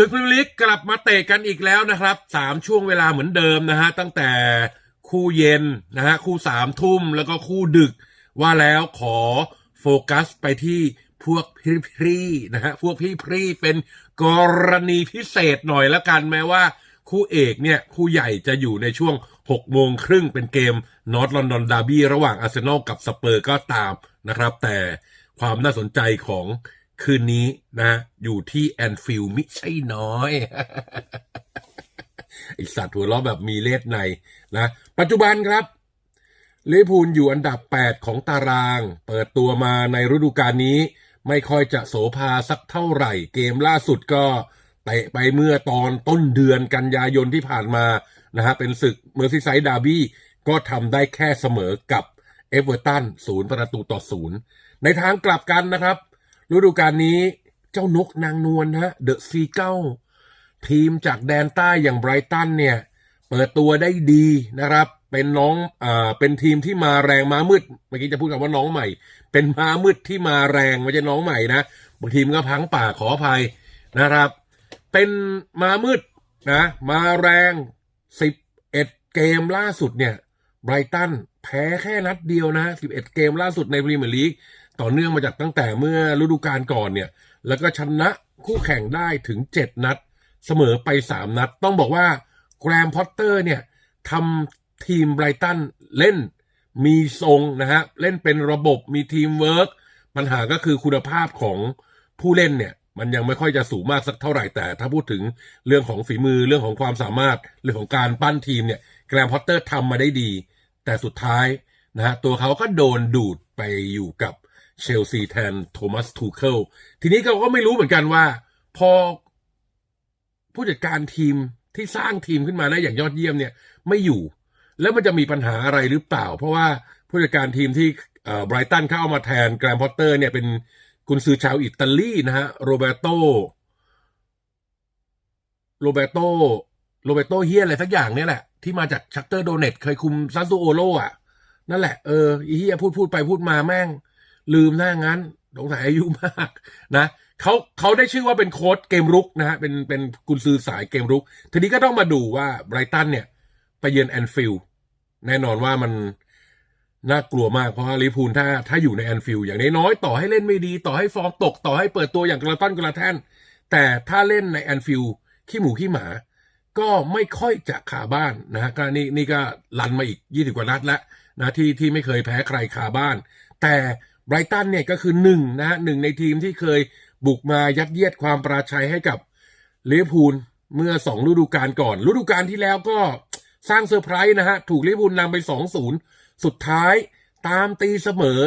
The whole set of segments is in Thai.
ศึกพรีเมียร์ลีกกลับมาเตะกันอีกแล้วนะครับสามช่วงเวลาเหมือนเดิมนะฮะตั้งแต่คู่เย็นนะฮะคู่สามทุ่มแล้วก็คู่ดึก ว่าแล้วขอโฟกัสไปที่พวกพี่พรีนะฮะพวกพี่พรีเป็นกรณีพิเศษหน่อยละกันแม้ว่า คู่เอกเนี่ย คู่ใหญ่จะอยู่ในช่วง6โมงครึ่งเป็นเกมนอตลอนดอนดาร์บี้ระหว่างอาร์เซนอลกับสเปอร์ก็ตามนะครับ แต่ความน่าสนใจของ คืนนี้นะ อยู่ที่แอนฟิลด์มิใช่น้อยไอสัตว์หัวเราะแบบมีเลสในนะ ปัจจุบันครับลิพูลอยู่อันดับ 8 ของตาราง เปิดตัวมาในฤดูกาลนี้ ไม่ค่อยจะโสภาสักเท่าไหร่ เกมล่าสุดก็เตะไปเมื่อตอนต้นเดือนกันยายนที่ผ่านมานะฮะเป็นศึกเมอร์ซีไซด์ดาร์บี้ก็ทำได้แค่เสมอกับเอเวอร์ตันศูนย์ประตูต่อศูนย์ในทางกลับกันนะครับ ฤดูกาลนี้เจ้านกนางนวลฮะเดอะซีเก้าทีมจากแดนใต้อย่างไบรตันเนี่ย เปิดตัวได้ดีนะครับ เป็นน้องอ่าเป็นทีมที่มาแรงม้ามืด เมื่อกี้จะพูดกับว่าน้องใหม่ เป็นม้ามืดที่มาแรงไม่ใช่น้องใหม่นะบางทีมก็พังป่าขออภัยนะครับ เป็นม้ามืดนะมาแรงสิบเอ็ดเกมล่าสุดเนี่ยไบรตันแพ้แค่นัดเดียวนะสิบเอ็ดเกมล่าสุดในพรีเมียร์ลีก ต่อเนื่องมาจากตั้งแต่เมื่อฤดูกาลก่อนเนี่ย แล้วก็ชนะคู่แข่งได้ถึง 7 นัด เสมอไป 3 นัด ต้องบอกว่าแกรมพอตเตอร์เนี่ยทำทีมไบรตันเล่นมีทรงนะฮะเล่นเป็นระบบมีทีมเวิร์กปัญหาก็คือคุณภาพของผู้เล่นเนี่ย มันยังไม่ค่อยจะสูงมากสักเท่าไหร่แต่ ถ้าพูดถึงเรื่องของฝีมือเรื่องของความสามารถเรื่องของการปั้นทีมเนี่ยแกรมพอตเตอร์ทำมาได้ดี แต่สุดท้ายนะฮะตัวเขาก็โดนดูดไปอยู่กับ เชลซีแทนโทมัสทูเคิลทีนี้เขาก็ไม่รู้เหมือนกันว่า พอผู้จัดการทีมที่สร้างทีมขึ้นมาได้อย่างยอดเยี่ยมเนี่ย ไม่อยู่ แล้วมันจะมีปัญหาอะไรหรือเปล่า เพราะว่าผู้จัดการทีมที่ไบรตันเข้าเอามาแทนแกรมพอตเตอร์เนี่ยเป็นกุนซือชาวอิตาลีนะฮะโรเบโตโรเบโตโรเบโตเฮียอะไรสักอย่างเนี่ยแหละที่มาจากชักเตอร์โดเนตเคยคุมซันซูโอโลอะ นั่นแหละ เออเฮียพูดพูดไปพูดมาแม่ง ลืมหน้างั้นสงสัยอายุมากนะเขาเขาได้ชื่อว่าเป็นโค้ดเกมรุกนะฮะเป็นเป็นกุนซือสายเกมรุก ทีนี้ก็ต้องมาดูว่าไบรตันเนี่ย ไปเยือนแอนฟิลด์แน่นอนว่ามันน่ากลัวมากเพราะลิพูลถ้าถ้าอยู่ในแอนฟิลด์อย่างน้อยๆต่อให้เล่นไม่ดี ต่อให้ฟอร์มตกต่อให้เปิดตัวอย่างกระต้อนกระแท่น แต่ถ้าเล่นในแอนฟิลด์ขี้หมูขี้หมา ก็ไม่ค่อยจะขาบ้านนะฮะก็นี่นี่ก็ลันมาอีกยี่สิบกว่านัดแล้วนะที่ที่ไม่เคยแพ้ใครคาบ้าน แต่ ไบรตันเนี่ยก็คือหนึ่งนะฮะหนึ่งในทีมที่เคยบุกมายัดเยียดความปราชัยให้กับลิเวอร์พูลเมื่อสองฤดูกาลก่อนฤดูกาลที่แล้วก็สร้างเซอร์ไพรส์นะฮะ ถูกลิเวอร์พูลนำไปสองศูนย์สุดท้ายตามตีเสมอ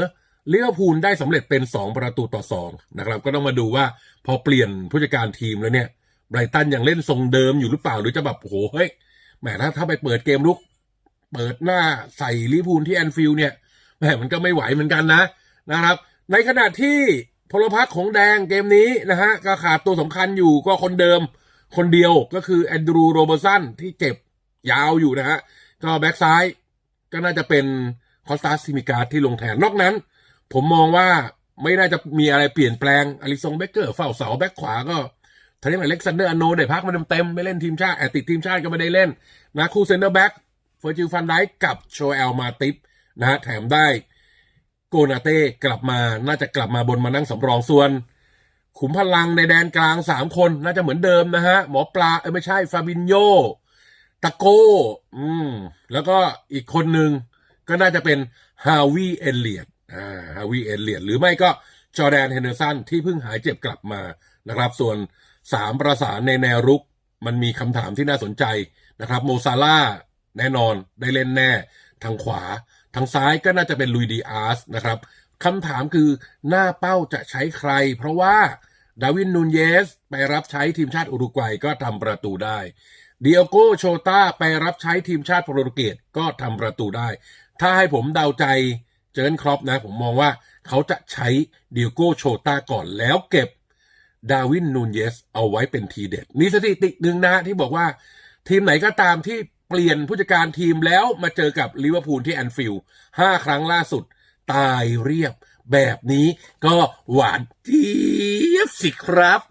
ลิเวอร์พูลได้สำเร็จเป็นสองประตูต่อสองนะครับ ก็ต้องมาดูว่าพอเปลี่ยนผู้จัดการทีมแล้วเนี่ยไบรตันยังเล่นทรงเดิมอยู่หรือเปล่าหรือจะแบบโอ้โหเฮ้ยแหมถ้าถ้าไปเปิดเกมลุก เปิดหน้าใส่ลิเวอร์พูลที่แอนฟิลด์เนี่ยแหมมันก็ไม่ไหวเหมือนกันนะ นะครับ ในขณะที่พลพรรคของแดงเกมนี้นะฮะก็ขาดตัวสำคัญอยู่ก็คนเดิมคนเดียวก็คือแอนดรูโรเบอร์สันที่เจ็บยาวอยู่นะฮะก็แบ็กซ้ายก็น่าจะเป็นคอสตาซิมิกาที่ลงแทนนอกนั้น ผมมองว่าไม่น่าจะมีอะไรเปลี่ยนแปลงอลิซงเบเกอร์เฝ้าเสาแบ็กขวาก็ทนี้อเล็กซานเดอร์อโนได้พักมาเต็มๆไม่เล่นทีมชาติแอติดทีมชาติก็ไม่ได้เล่นนะคู่เซนเตอร์แบ็กเฟอร์จิลฟันไดกับโชเอลมาติฟนะฮะแถมได้ โกนาเต้กลับมาน่าจะกลับมาบนมานั่งสำรองส่วน ขุมพลังในแดนกลางสามคนน่าจะเหมือนเดิมนะฮะ หมอปลาเอ้ยไม่ใช่ฟาบินโยตะโก้ อืม แล้วก็อีกคนหนึ่งก็น่าจะเป็นฮาวิเอเลียดอ่าฮาวิเอเลียดหรือไม่ก็จอแดนเฮนเดอร์สันที่เพิ่งหายเจ็บกลับมานะครับ ส่วนสามประสานในแนวรุก มันมีคำถามที่น่าสนใจนะครับ โมซาล่าแน่นอนได้เล่นแน่ทางขวา ทางซ้ายก็น่าจะเป็นลุยดีอาร์สนะครับคำถามคือหน้าเป้าจะใช้ใคร เพราะว่าดาวินนูนเยส ไปรับใช้ทีมชาติอุรุกวัยก็ทำประตูได้เดียโกโชตาไปรับใช้ทีมชาติโปรตุเกสก็ทำประตูได้ ถ้าให้ผมเดาใจเจิร์นครอปนะ ผมมองว่าเขาจะใช้เดียโกโชตาก่อนแล้วเก็บดาวินนูนเยสเอาไว้เป็นทีเด็ดนี่สถิติหนึ่งนะที่บอกว่า ทีมไหนก็ตามที่ เปลี่ยนผู้จัดการทีมแล้วมาเจอกับลิเวอร์พูลที่แอนฟิลด์ห้าครั้งล่าสุด ตายเรียบแบบนี้ก็หวานเจี๊ยบสิครับ